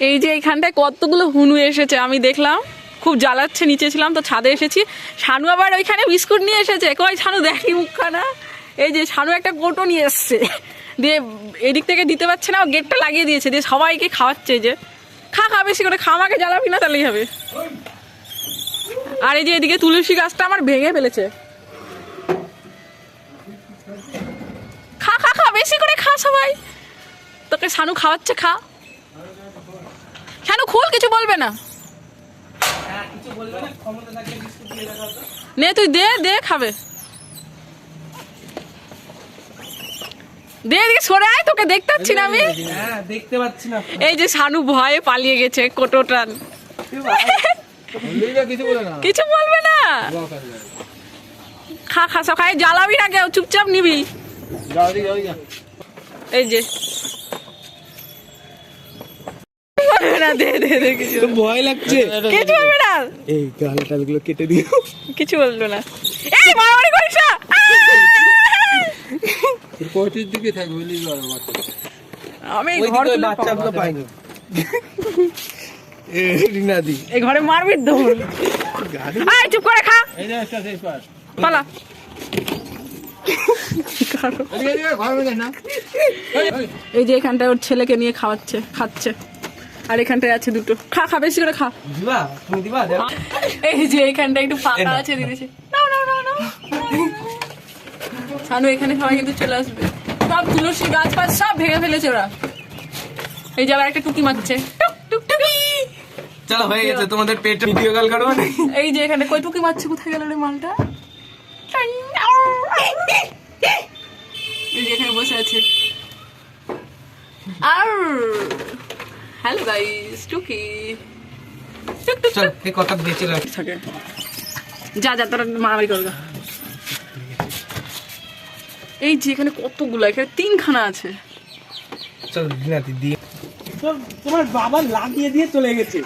এই যে এইখানটায় কতগুলো হুনু এসেছে আমি দেখলাম। খুব জ্বালাচ্ছে, নিচে ছিলাম তো ছাদে এসেছি। শানু আবার ওইখানে বিস্কুট নিয়ে এসেছে। কই শানু, দেখি মুখখানা। এই যে শানু একটা কোটো নিয়ে এসছে। দিয়ে এদিক থেকে দিতে পারছে না গেটটা লাগিয়ে দিয়েছে। দিয়ে সবাইকে খাওয়াচ্ছে যে। খা খা বেশি করে, খা, আমাকে জ্বালাবি না, তাহলেই হবে। আর এই যে এদিকে তুলসী গাছটা আমার ভেঙে ফেলেছে। খা খা খা, বেশি করে খা সবাই। তোকে শানু খাওয়াচ্ছে, খা। শানু খুল কিছু বলবে না? নে তুই দে দে খাবে। দে এদিকে সরে আয় তোকে দেখতে পাচ্ছি না আমি। হ্যাঁ দেখতে পাচ্ছি না। এই যে শানু ভয়ে পালিয়ে গেছে কোটোটান কিছু বলবে না। খা খা সব খাই জ্বালাবি না কেউ চুপচাপ নিবি। এই যে বলবে না দে দে দে কিছু ভয় লাগছে। কিছু বলবে না? এই গাল কেটে দিও। কিছু বলল না। এই মারামারি করিস না! দিকে থাকবে আমি ঘর তুলে বাচ্চাগুলো পাবো। পাইনি রিনাদি। এই ঘরে মারবি দৌড়। আয় চুপ করে খা। এই যে একটা পালা। এই যে এখানটায় ওর ছেলেকে নিয়ে খাওয়াচ্ছে খাচ্ছে। আর এখানটায় আছে দুটো। খা খা বেশি করে খা। দিবা? তুমি দিবা? এই যে এখানটা একটু ফাঁকা আছে দিদিছে নাও নাও নাও নাও। শানু এখানে সবাই কিন্তু চলে আসবে। সব তুলসী গাছ ফাছ সব ভেঙে ফেলেছে ওরা। এই যে আবার একটা টুকি মারছে। টুক টুক টুকি চলো হয়ে গেছে। তোমাদের পেট ভিডিও কল করব এই যে এখানে কই টুকি মারছে কোথায় গেল রে মালটা? এই যে এখানে বসে আছে। আর হ্যালো গাইস টুকি চল এই কথা বেঁচে রাখ থাকে যা যা তোরা মারামারি করবে এই যে এখানে কতগুলো? এখানে তিনখানা আছে। চল দিনাতি দিয়ে তোমার বাবা লাগিয়ে দিয়ে চলে গেছে।